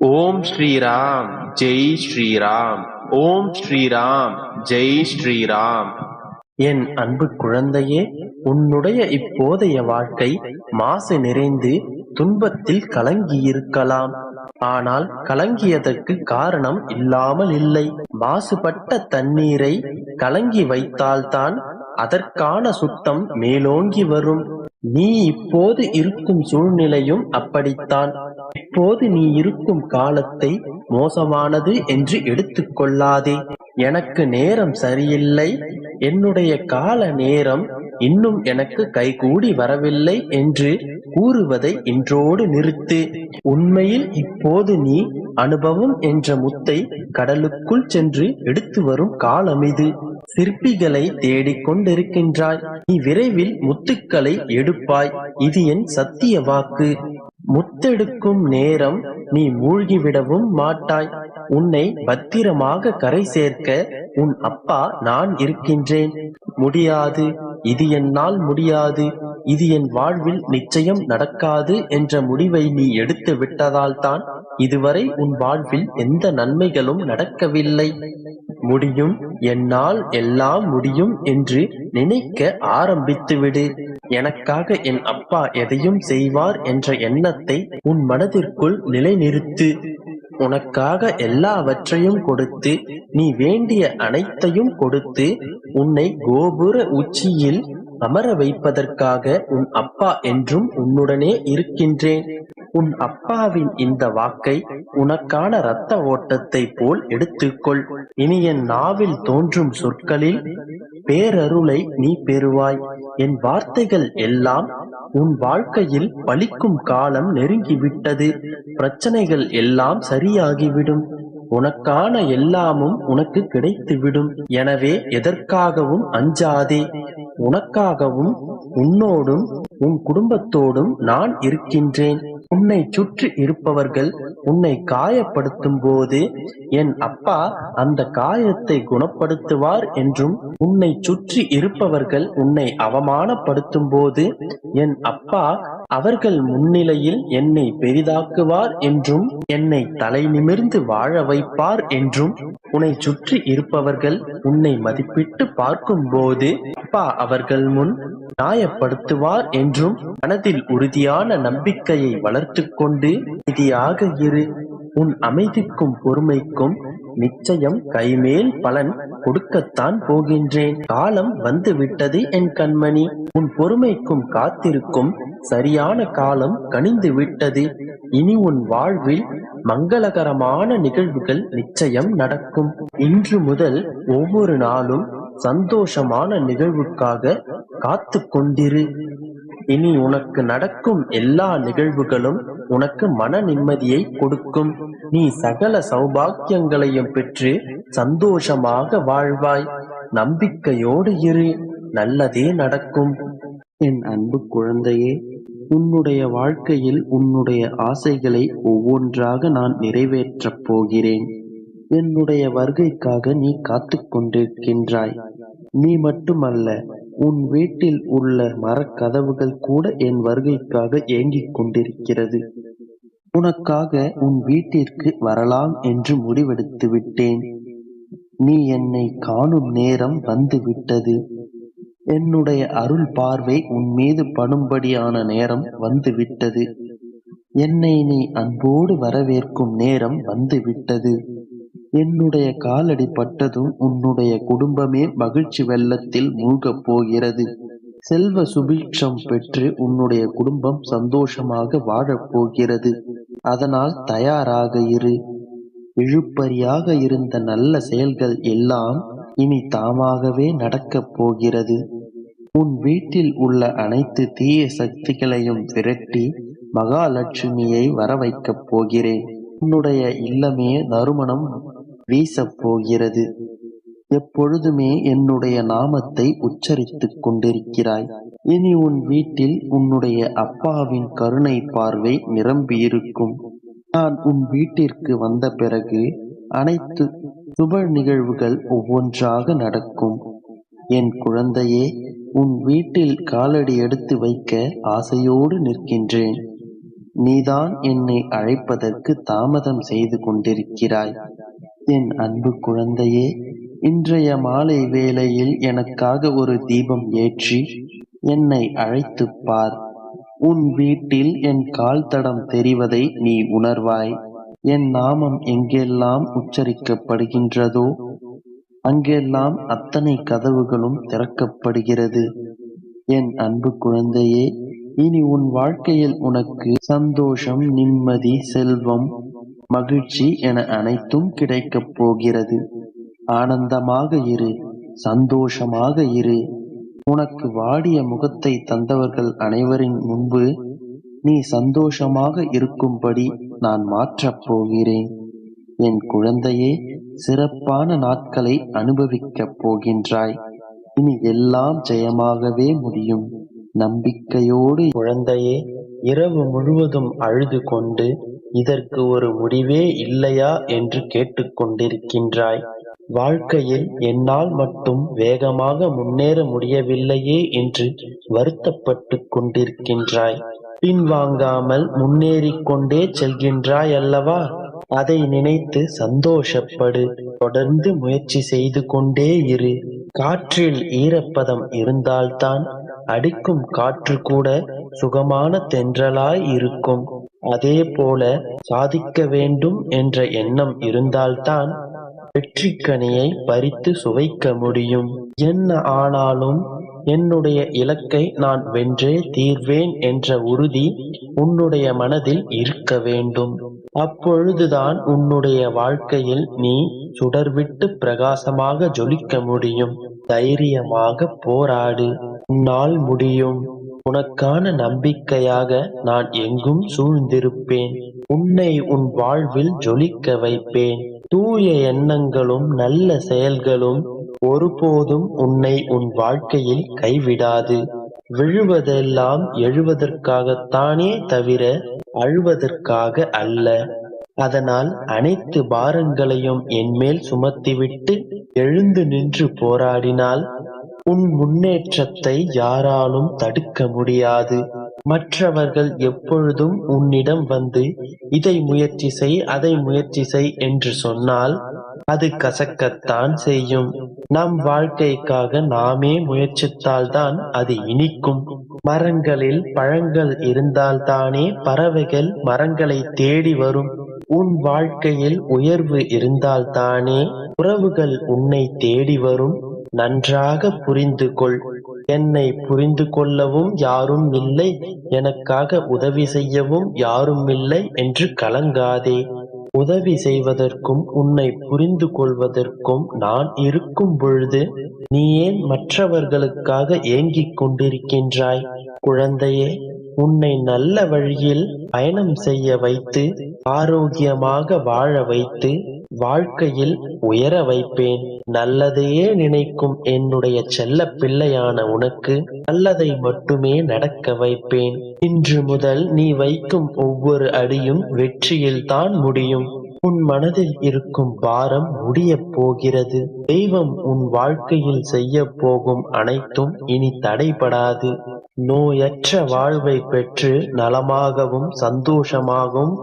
ஓம் ஸ்ரீராம் ஜெய் ஸ்ரீராம் ஓம் ஸ்ரீராம் ஜெய் ஸ்ரீராம். என் அன்பு குழந்தையே உன்னுடைய இப்போதைய வாழ்க்கை மாசு நிறைந்து துன்பத்தில் கலங்கியிருக்கலாம். ஆனால் கலங்கியதற்கு காரணம் இல்லாமல் இல்லை. மாசுபட்ட தண்ணீரை கலங்கி வைத்தால்தான் அதற்கான சுத்தம் மேலோங்கி வரும். நீ இப்போது இருக்கும் சூழ்நிலையும் அப்படித்தான். இப்போது நீ இருக்கும் காலத்தை மோசமானது என்று எடுத்துக்கொள்ளாதே. எனக்கு நேரம் சரியில்லை. என்னுடைய கால நேரம் இன்னும் எனக்கு கைகூடி வரவில்லை என்று கூறுவதை இன்றோடு நிறுத்து. உண்மையில் இப்போது நீ அனுபவம் என்ற முத்தை கடலுக்குள் சென்று எடுத்து வரும் காலம் இது சிற்பிகளை தேடிக்கொண்டிருக்கின்றாய் நீ விரைவில் முத்துக்களை எடுப்பாய். இது என் சத்திய வாக்கு. முத்தெடுக்கும் நேரம் நீ மூழ்கிவிடவும் மாட்டாய். உன்னை பத்திரமாக கரை சேர்க்க உன் அப்பா நான் இருக்கின்றேன். முடியாது. இது என்னால் முடியாது இது என் வாழ்வில் நிச்சயம் நடக்காது என்ற முடிவை நீ எடுத்து விட்டதால் தான் இதுவரை உன் வாழ்வில் எந்த நன்மைகளும் நடக்கவில்லை. முடியும் என்னால் எல்லாம் முடியும் என்று நினைக்க ஆரம்பித்துவிடு. எனக்காக என் அப்பா எதையும் செய்வார் என்ற எண்ணத்தை உன் மனதிற்குள் நிலைநிறுத்து. உனக்காக எல்லாவற்றையும் கொடுத்து நீ வேண்டிய அனைத்தையும் கொடுத்து உன்னை கோபுர உச்சியில் அமர வைப்பதற்காக உன் அப்பா என்றும் உன்னுடனே இருக்கின்றேன். உன் அப்பாவின் இந்த வாக்கை உனக்கான இரத்த ஓட்டத்தை போல் எடுத்துக்கொள். இனி என் நாவில் தோன்றும் சொற்களில் பேரருளை நீ பெறுவாய். என் வார்த்தைகள் எல்லாம் உன் வாழ்க்கையில் பலிக்கும் காலம் நெருங்கிவிட்டது. பிரச்சனைகள் எல்லாம் சரியாகிவிடும். உனக்கான எல்லாமும் உனக்கு கிடைத்துவிடும். எனவே எதற்காகவும் அஞ்சாதே. உனக்காகவும் உன்னோடும் உன் குடும்பத்தோடும் நான் இருக்கின்றேன். உன்னை சுற்றி இருப்பவர்கள் உன்னை காயப்படுத்தும் போது என் அப்பா அந்த காயத்தை குணப்படுத்துவார் என்றும் உன்னை சுற்றி இருப்பவர்கள் உன்னை அவமானப்படுத்தும் போது என் அப்பா அவர்கள் முன்னிலையில் என்னை பெரிதாக்குவார் என்றும் என்னை தலை நிமிர்ந்து வாழ வைப்பார் என்றும் உன்னை சுற்றி இருப்பவர்கள் உன்னை மதிப்பிட்டு பார்க்கும் போது அப்பா அவர்கள் முன் நியாயப்படுத்துவார் என்றும் மனதில் உறுதியான நம்பிக்கையை வளர்த்து கொண்டு அமைதியாக இரு. உன் அமைதிக்கும் பொறுமைக்கும் நிச்சயம் கைமேல் பலன் கொடுக்கத்தான் போகின்றேன். காலம் வந்துவிட்டது என் கண்மணி. உன் பொறுமைக்கும் காத்திருக்கும் சரியான காலம் கனிந்து விட்டது இனி உன் வாழ்வில் மங்களகரமான நிகழ்வுகள் நிச்சயம் நடக்கும். இன்று முதல் ஒவ்வொரு நாளும் சந்தோஷமான நிகழ்வுக்காக காத்து கொண்டிரு. இனி உனக்கு நடக்கும் எல்லா நிகழ்வுகளும் உனக்கு மன நிம்மதியை கொடுக்கும். நீ சகல சௌபாக்கியங்களையும் பெற்று சந்தோஷமாக வாழ்வாய். நம்பிக்கையோடு இரு. நல்லதே நடக்கும். என் அன்பு குழந்தையே உன்னுடைய வாழ்க்கையில் உன்னுடைய ஆசைகளை ஒவ்வொன்றாக நான் நிறைவேற்றப் போகிறேன். என்னுடைய வருகைக்காக நீ காத்துக் கொண்டிருக்கின்றாய். நீ மட்டுமல்ல உன் வீட்டில் உள்ள மரக்கதவுகள் கூட என் வருகைக்காக ஏங்கிக் கொண்டிருக்கிறது. உனக்காக உன் வீட்டிற்கு வரலாம் என்று முடிவெடுத்து விட்டேன். நீ என்னை காணும் நேரம் வந்து விட்டது. என்னுடைய அருள் பார்வை உன் மீது படும்படியான நேரம் வந்து விட்டது. என்னை நீ அன்போடு வரவேற்கும் நேரம் வந்து விட்டது. என்னுடைய காலடி பட்டதும் உன்னுடைய குடும்பமே மகிழ்ச்சி வெள்ளத்தில் மூழ்கப் போகிறது. செல்வ சுபிக்ஷம் பெற்று உன்னுடைய குடும்பம் சந்தோஷமாக வாழப் போகிறது. அதனால் தயாராக இரு. இழுப்பறியாக இருந்த நல்ல செயல்கள் எல்லாம் இனி தாமாகவே நடக்கப் போகிறது. உன் வீட்டில் உள்ள அனைத்து தீய சக்திகளையும் விரட்டி மகாலட்சுமியை வர வைக்கப் போகிறேன். உன்னுடைய இல்லமே நறுமணம் வீசப் போகிறது எப்பொழுதுமே என்னுடைய நாமத்தை உச்சரித்துக் கொண்டிருக்கிறாய். இனி உன் வீட்டில் உன்னுடைய அப்பாவின் கருணை பார்வை நிரம்பியிருக்கும். நான் உன் வீட்டிற்கு வந்த பிறகு அனைத்து சுப நிகழ்வுகள் ஒவ்வொன்றாக நடக்கும். என் குழந்தையே உன் வீட்டில் காலடி எடுத்து வைக்க ஆசையோடு நிற்கின்றேன். நீதான் என்னை அழைப்பதற்கு தாமதம் செய்து கொண்டிருக்கிறாய். என் அன்பு குழந்தையே இன்றைய மாலை வேளையில் எனக்காக ஒரு தீபம் ஏற்றி என்னை அழைத்துப் பார். உன் வீட்டில் என் கால் தடம் தெரிவதை நீ உணர்வாய். என் நாமம் எங்கெல்லாம் உச்சரிக்கப்படுகின்றதோ அங்கெல்லாம் அத்தனை கதவுகளும் திறக்கப்படுகிறது. என் அன்பு குழந்தையே இனி உன் வாழ்க்கையில் உனக்கு சந்தோஷம் நிம்மதி செல்வம் மகிழ்ச்சி என அனைத்தும் கிடைக்கப் போகிறது. ஆனந்தமாக இரு சந்தோஷமாக இரு. உனக்கு வாடிய முகத்தை தந்தவர்கள் அனைவரின் முன்பு நீ சந்தோஷமாக இருக்கும்படி நான் மாற்றப் போகிறேன். என் குழந்தையே சிறப்பான நாட்களை அனுபவிக்கப் போகின்றாய். இனி எல்லாம் ஜெயமாகவே முடியும். நம்பிக்கையோடு குழந்தையே இரவு முழுவதும் அழுது கொண்டு இதற்கு ஒரு முடிவே இல்லையா என்று கேட்டுக்கொண்டிருக்கின்றாய். வாழ்க்கையில் என்னால் மட்டும் வேகமாக முன்னேற முடியவில்லையே என்று வருத்தப்பட்டு கொண்டிருக்கின்றாய். பின்வாங்காமல் முன்னேறிக் கொண்டே செல்கின்றாய் அல்லவா? அதை நினைத்து சந்தோஷப்படு. தொடர்ந்து முயற்சி செய்து கொண்டே இரு. காற்றில் ஈரப்பதம் இருந்தால்தான் அடிக்கும் காற்று கூட சுகமான தென்றலாய் இருக்கும். அதே போல சாதிக்க வேண்டும் என்ற எண்ணம் இருந்தால்தான் வெற்றிக்கனியை பறித்து சுவைக்க முடியும். என்ன ஆனாலும் என்னுடைய இலக்கை நான் வென்றே தீர்வேன் என்ற உறுதி உன்னுடைய மனதில் இருக்க வேண்டும். அப்பொழுதுதான் உன்னுடைய வாழ்க்கையில் நீ சுடர்விட்டு பிரகாசமாக ஜொலிக்க முடியும். தைரியமாக போராடு. உன்னால் முடியும். உனக்கான நம்பிக்கையாக நான் எங்கும் சூழ்ந்திருப்பேன். உன்னை உன் வாழ்வில் ஜொலிக்க வைப்பேன். தூய எண்ணங்களும் நல்ல செயல்களும் ஒருபோதும் உன்னை உன் வாழ்க்கையில் கைவிடாது. விழுவதெல்லாம் எழுவதற்காகத்தானே தவிர அழுவதற்காக அல்ல. அதனால் அனைத்து பாரங்களையும் என்மேல் சுமத்திவிட்டு எழுந்து நின்று போராடினால் உன் முன்னேற்றத்தை யாராலும் தடுக்க முடியாது. மற்றவர்கள் எப்பொழுதும் உன்னிடம் வந்து இதை முயற்சி செய் அதை முயற்சி செய் என்று சொன்னால் அது கசக்கத்தான் செய்யும். நம் வாழ்க்கைக்காக நாமே முயற்சித்தால்தான் அது இனிக்கும். மரங்களில் பழங்கள் இருந்தால்தானே பறவைகள் மரங்களை தேடி வரும். உன் வாழ்க்கையில் உயர்வு இருந்தால்தானே உறவுகள் உன்னை தேடி வரும். நன்றாக புரிந்து கொள் என்னை புரிந்து கொள்ளவும் யாரும் இல்லை. எனக்காக உதவி செய்யவும் யாரும் இல்லை என்று கலங்காதே. உதவி செய்வதற்கும் உன்னை புரிந்து கொள்வதற்கும் நான் இருக்கும் பொழுது நீ ஏன் மற்றவர்களுக்காக ஏங்கிக் கொண்டிருக்கின்றாய்? குழந்தையே உன்னை நல்ல வழியில் பயணம் செய்ய வைத்து ஆரோக்கியமாக வாழ வைத்து வாழ்க்கையில் உயர வைப்பேன். நல்லதையே நினைக்கும் என்னுடைய செல்ல பிள்ளையான உனக்கு நல்லதை மட்டுமே நடக்க வைப்பேன். இன்று முதல் நீ வைக்கும் ஒவ்வொரு அடியும் வெற்றியில் தான் முடியும். உன் மனதில் இருக்கும் பாரம் முடியப் போகிறது. தெய்வம் உன் வாழ்க்கையில் செய்ய போகும் அனைத்தும் இனி தடைபடாது. நோயற்ற வாழ்வை பெற்று நலமாகவும் சந்தோஷமாகவும்